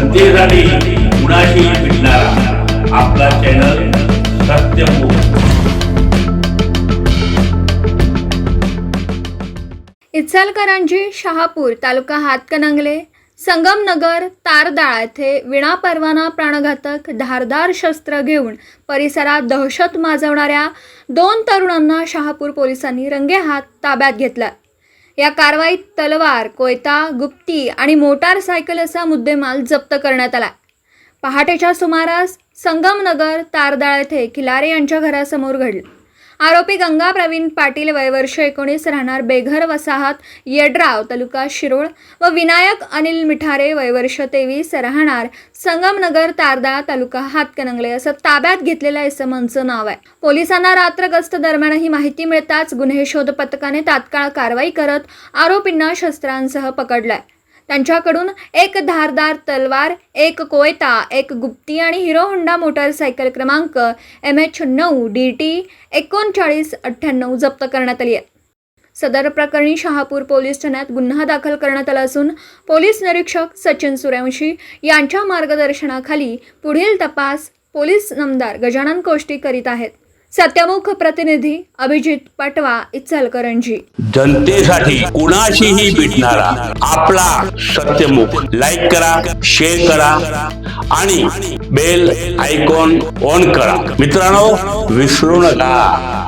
जनतेसाठी कुणाशी भेटणारा. आपला चॅनल इचलकरंजी शहापूर तालुका हातकणंगले संगमनगर तारदाळ येथे विनापरवाना प्राणघातक धारदार शस्त्र घेऊन परिसरात दहशत माजवणाऱ्या दोन तरुणांना शहापूर पोलिसांनी रंगेहात ताब्यात घेतला. या कारवाईत तलवार कोयता गुप्ती आणि मोटारसायकल असा मुद्देमाल जप्त करण्यात आला. पहाटेच्या सुमारास संगमनगर तारदाळ येथे खिलारे यांच्या घरासमोर घडले. आरोपी गंगा प्रवीण पाटील वयवर्ष एकोणीस राहणार बेघर वसाहत येड्राव तालुका शिरोळ व विनायक अनिल मिठारे वयवर्ष तेवीस राहणार संगमनगर तारदा तालुका हातकणंगले. असं ताब्यात घेतलेल्या इसमांचं नाव आहे. पोलिसांना रात्र गस्त दरम्यान ही माहिती मिळताच गुन्हे शोध पथकाने तात्काळ कारवाई करत आरोपींना शस्त्रांसह पकडलाय. त्यांच्याकडून एक धारदार तलवार एक कोयता एक गुप्ती आणि हिरो होंडा मोटारसायकल क्रमांक एम एच नऊ डी टी एकोणचाळीस अठ्ठ्याण्णव जप्त करण्यात आली आहे. सदर प्रकरणी शहापूर पोलीस ठाण्यात गुन्हा दाखल करण्यात आला असून पोलीस निरीक्षक सचिन सूर्यवंशी यांच्या मार्गदर्शनाखाली पुढील तपास पोलीस नमदार गजानन कोष्टी करीत आहेत. सत्यमुख प्रतिनिधी अभिजित पटवा इचलकरंजी. जनतेसाठी कुणाशीही भेटणारा आपला सत्यमुख लाईक करा शेअर करा आणि बेल आयकॉन ऑन करा. मित्रांनो विसरू नका.